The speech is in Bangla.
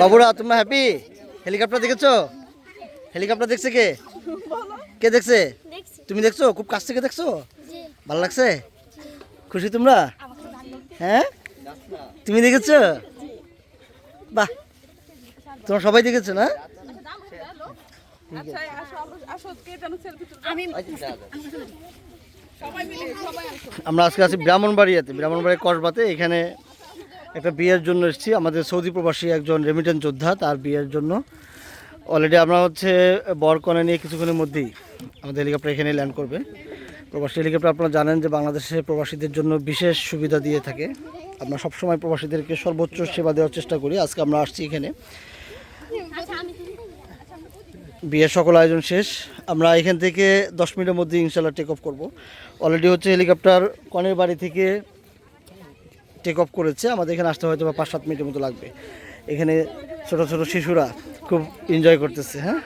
বাবুরা তোমরা হ্যাপি হেলিকপ্টার দেখেছ? হেলিকপ্টার দেখছে কে? কে দেখছে? তুমি দেখছ? খুব কাছ থেকে দেখছ? ভালো লাগছে? খুশি তোমরা? হ্যাঁ? তুমি দেখেছ? বাহ। তোমরা সবাই দেখেছ না? আচ্ছা আসো আসো, আসো কে যেন সেলফি তুলবে আমি আমরা আজকে আছি ব্রাহ্মণবাড়িয়াতে ব্রাহ্মণবাড়িয়া কসবাতে। এখানে একটা বিয়ের জন্য এসেছি। আমাদের সৌদি প্রবাসী একজন রেমিটেন্স যোদ্ধা, তার বিয়ের জন্য। অলরেডি আমরা হচ্ছে বর কনে নিয়ে কিছুক্ষণের মধ্যেই আমাদের হেলিকপ্টার এখানে ল্যান্ড করবে। প্রবাসী হেলিকপ্টার আপনারা জানেন যে বাংলাদেশে প্রবাসীদের জন্য বিশেষ সুবিধা দিয়ে থাকে। আমরা সবসময় প্রবাসীদেরকে সর্বোচ্চ সেবা দেওয়ার চেষ্টা করি। আজকে আমরা আসছি এখানে। বিয়ের সকল আয়োজন শেষ। আমরা এখান থেকে দশ মিনিটের মধ্যে ইনশাল্লাহ টেক অফ করব। অলরেডি হচ্ছে হেলিকপ্টার কনের বাড়ি থেকে টেক অফ করেছে। আমাদের এখানে আসতে হয়তো বা পাঁচ সাত মিনিটের মতো লাগবে। এখানে ছোট ছোট শিশুরা খুব এনজয় করতেছে হ্যাঁ?